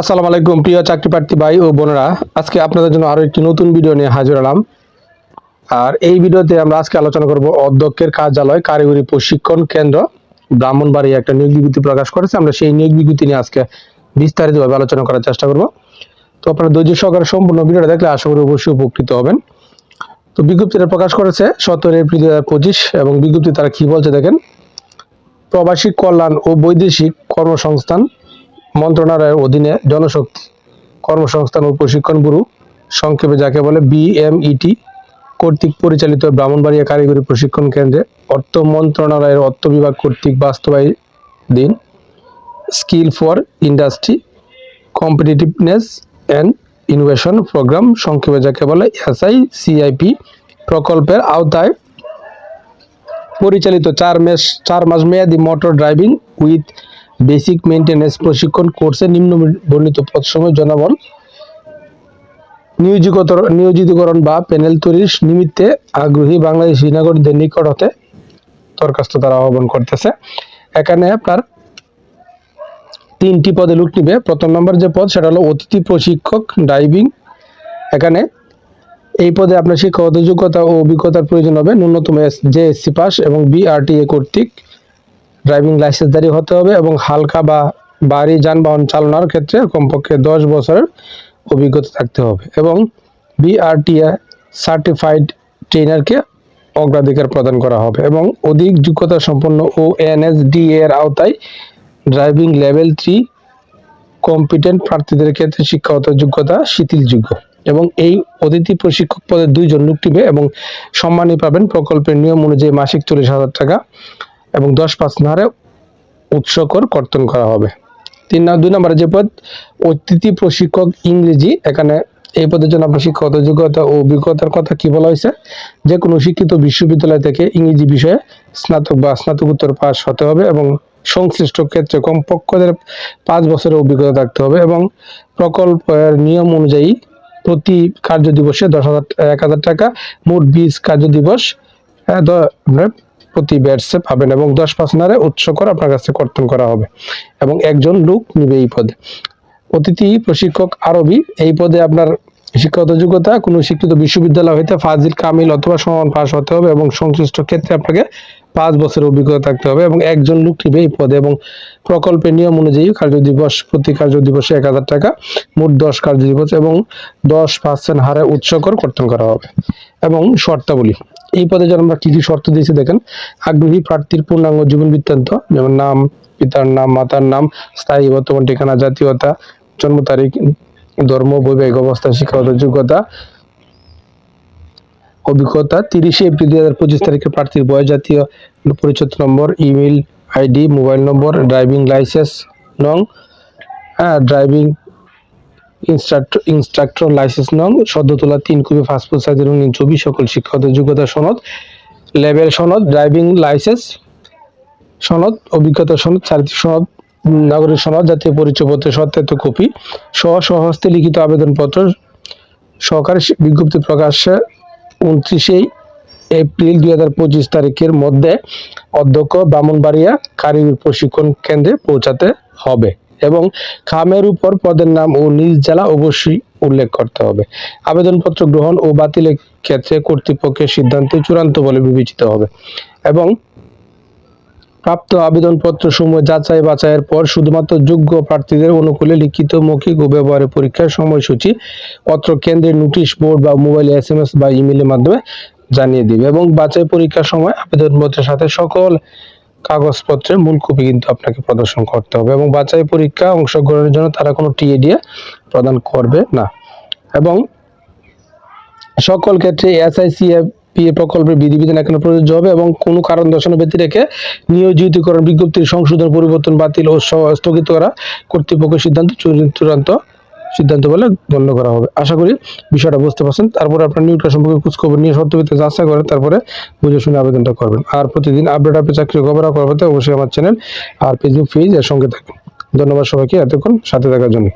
আসসালামু আলাইকুম, প্রিয় চাকরি প্রার্থী ভাই ও বোনেরা। আজকে আপনাদের জন্য আরও একটি নতুন ভিডিও নিয়ে হাজির হলাম। আর এই ভিডিওতে আমরা আজকে আলোচনা করব অধ্যক্ষের কার্যালয় কারিগরি প্রশিক্ষণ কেন্দ্র। ব্রাহ্মণবাড়ি একটা নিয়োগ বিজ্ঞপ্তি প্রকাশ করেছে। আমরা সেই নিয়োগ বিজ্ঞপ্তি নিয়ে আজকে বিস্তারিতভাবে আলোচনা করার চেষ্টা করব। তো আপনারা ধৈর্য সহকারে সম্পূর্ণ ভিডিওটা দেখলে আশা করি অবশ্যই উপকৃত হবেন। তো বিজ্ঞপ্তিটা প্রকাশ করেছে সতেরো এপ্রিল দু হাজার পঁচিশ এবং বিজ্ঞপ্তি তারা কি বলছে দেখেন? প্রবাসী কল্যাণ ও বৈদেশিক কর্মসংস্থান মন্ত্রণালয়ের অধীনে জনশক্তি কর্মসংস্থান ও প্রশিক্ষণ ব্যুরো, সংক্ষেপে যাকে বলে বিএমইটি কর্তৃক পরিচালিত ব্রাহ্মণবাড়িয়া কারিগরি প্রশিক্ষণ কেন্দ্রে অর্থ মন্ত্রণালয়ের অর্থ বিভাগ কর্তৃক বাস্তবায়ীন skill for industry, competitiveness and innovation program, সংক্ষেপে যাকে বলে এসআই সিআইপি প্রকল্পের আওতায় পরিচালিত চার মাস চার মাস মেয়াদী motor driving with basic maintenance প্রশিক্ষণ কোর্সে নিম্ন বর্ণিত পদসমূহ জনবল নিয়োজিত নিয়োজিতকরণ বা প্যানেল তৈরির নিমিত্তে আগ্রহী বাংলাদেশি নাগরিকদের নিকট হতে দরখাস্ত তারা আহ্বান করতেছে। এখানে আপনার তিনটি পদে লোক নিবে। প্রথম নম্বর যে পদ, সেটা হলো অতিথি প্রশিক্ষক ড্রাইভিং এখানে এই পদে আপনার শিক্ষাগত যোগ্যতা ও অভিজ্ঞতার প্রয়োজন হবে। ন্যূনতম জে এসসি পাস এবং বিআরটিএ কর্তৃক। ড্রাইভিং লাইসেন্সধারী হতে হবে এবং হালকা বা ভারী যানবাহন চালানোর ক্ষেত্রে কমপক্ষে দশ বছরের অভিজ্ঞতা থাকতে হবে এবং বিআরটিএ সার্টিফাইড ট্রেনারকে অগ্রাধিকার প্রদান করা হবে এবং অধিক যোগ্যতা সম্পন্ন ও এনএসডি এর আওতায় ড্রাইভিং লেভেল থ্রি কম্পিটেন্ট প্রার্থীদের ক্ষেত্রে শিক্ষাগত যোগ্যতা শিথিলযোগ্য এবং এই অতিথি প্রশিক্ষক পদে দুইজন লোক এবং সম্মানী পাবেন প্রকল্পের নিয়ম অনুযায়ী মাসিক চল্লিশ হাজার টাকা এবং দশ পাঁচ নারে উৎসকর কর্তন করা হবে। তিন দুই নম্বরে যে পদ অতিথি প্রশিক্ষক ইংরেজি। এখানে এই পদের জন্য আপনার শিক্ষাগত যোগ্যতা ও অভিজ্ঞতার কথা কি বলা হয়েছে? যে কোনো শিক্ষিত বিশ্ববিদ্যালয় থেকে ইংরেজি বিষয়ে স্নাতক বা স্নাতকোত্তর পাস হতে হবে এবং সংশ্লিষ্ট ক্ষেত্রে কমপক্ষে পাঁচ বছরের অভিজ্ঞতা থাকতে হবে এবং প্রকল্পের নিয়ম অনুযায়ী প্রতি কার্য দিবসে দশ হাজার এক হাজার টাকা মোট বিশ কার্য দিবস হ্যাঁ, প্রতি ব্যাটসে পাবেন এবং দশ পার্সেন্টারে উৎস কর আপনার কাছে কর্তন করা হবে এবং একজন লোক নিবে এই পদে। অতিথি, প্রশিক্ষক, আরবি, এই পদে আপনার শিক্ষাগত যোগ্যতা, কোনো শিক্ষিত বিশ্ববিদ্যালয় হইতে ফাজিল, কামিল অথবা সমান পাস হতে হবে এবং সংশ্লিষ্ট ক্ষেত্রে আপনাকে পাঁচ বছরের অভিজ্ঞতা থাকতে হবে এবং একজন লোক নিবে এই পদে এবং প্রকল্পের নিয়ম অনুযায়ী কার্য দিবস প্রতি কার্য দিবসে এক হাজার টাকা, মোট দশ কার্য দিবস এবং দশ পার্সেন্ট হারে উৎসকর কর্তন করা হবে এবং শর্তাবলী। এই পদে যেন আমরা কি কি শর্ত দিয়েছি দেখেন। আগ্রহী প্রার্থীর পূর্ণাঙ্গ জীবন বৃত্তান্ত, যেমন নাম, পিতার নাম, মাতার নাম, স্থায়ী বর্তমান ঠিকানা, জাতীয়তা, জন্ম তারিখ, ধর্ম, বৈবাহিক অবস্থা, শিক্ষাগত যোগ্যতা, অভিজ্ঞতা, তিরিশে এপ্রিল দুই হাজার পঁচিশ তারিখে প্রার্থীর বয়স জাতীয় পরিচয় number email ID, mobile number, driving license, নং হ্যাঁ ড্রাইভিং ইনস্ট্রাক্টর ইনস্ট্রাক্টর লাইসেন্স নং সদ্য তোলা তিন কপি পাসপোর্ট সাইজের রঙিন ছবি সকল শিক্ষাগত যোগ্যতা সনদ লেভেল সনদ ড্রাইভিং লাইসেন্স সনদ, অভিজ্ঞতা সনদ, চারিত্রিক সনদ, নাগরিক সনদ, জাতীয় পরিচয়পত্রের সত্যায়িত কপি সহ স্বহস্তে লিখিত আবেদনপত্র সহকারী বিজ্ঞপ্তি প্রকাশে উনত্রিশে এপ্রিল দুই হাজার পঁচিশ তারিখের মধ্যে অধ্যক্ষ ব্রাহ্মণবাড়িয়া কারিগরি প্রশিক্ষণ কেন্দ্রে পৌঁছাতে হবে। এবং খামের উপর পদের নাম ও নিজ জেলা অবশ্যই উল্লেখ করতে হবে। আবেদনপত্র গ্রহণ ও বাতিলের ক্ষেত্রে কর্তৃপক্ষের সিদ্ধান্ত চূড়ান্ত বলে বিবেচিত হবে এবং প্রাপ্ত আবেদনপত্র সমূহ যাচাই বাছাইয়ের পর শুধুমাত্র যোগ্য প্রার্থীদের অনুকূলে লিখিত মৌখিক ও ব্যবহারের পরীক্ষার সময়সূচি, পত্র, কেন্দ্রের নোটিশ, বোর্ড বা মোবাইল এস এম এস বা ইমেলের মাধ্যমে জানিয়ে দিবে এবং বাছাই পরীক্ষার সময় আবেদনপত্রের সাথে সকল কাগজপত্রের মূল কপি কিন্তু আপনাকে প্রদর্শন করতে হবে এবং বাছাই পরীক্ষা অংশগ্রহণের জন্য তারা কোনো টিএডিএ প্রদান করবে না। এবং সকল ক্ষেত্রে এসআইসিএপি প্রকল্পের বিধিবিধান এখানে প্রযোজ্য হবে এবং কোনো কারণ দর্শানো ব্যক্তি রেখে নিয়োজিতকরণ বিজ্ঞপ্তির সংশোধন, পরিবর্তন, বাতিল ও স্থগিত করা কর্তৃপক্ষের সিদ্ধান্ত চূড়ান্ত সিদ্ধান্ত বলে গণ্য করা হবে। আশা করি বিষয়টা বুঝতে পারছেন। তারপরে আপনার নিয়োগটা সম্পর্কে খোঁজখবর নিয়ে সত্যবিতে যাচাই করেন, তারপরে বুঝে শুনে আবেদনটা করবেন। আর প্রতিদিন আপডেট আপনি চাকরি খবর করবেন অবশ্যই আমার চ্যানেল আর ফেসবুক পেজ এর সঙ্গে থাকবেন ধন্যবাদ সবাইকে, এতক্ষণ সাথে থাকার জন্য।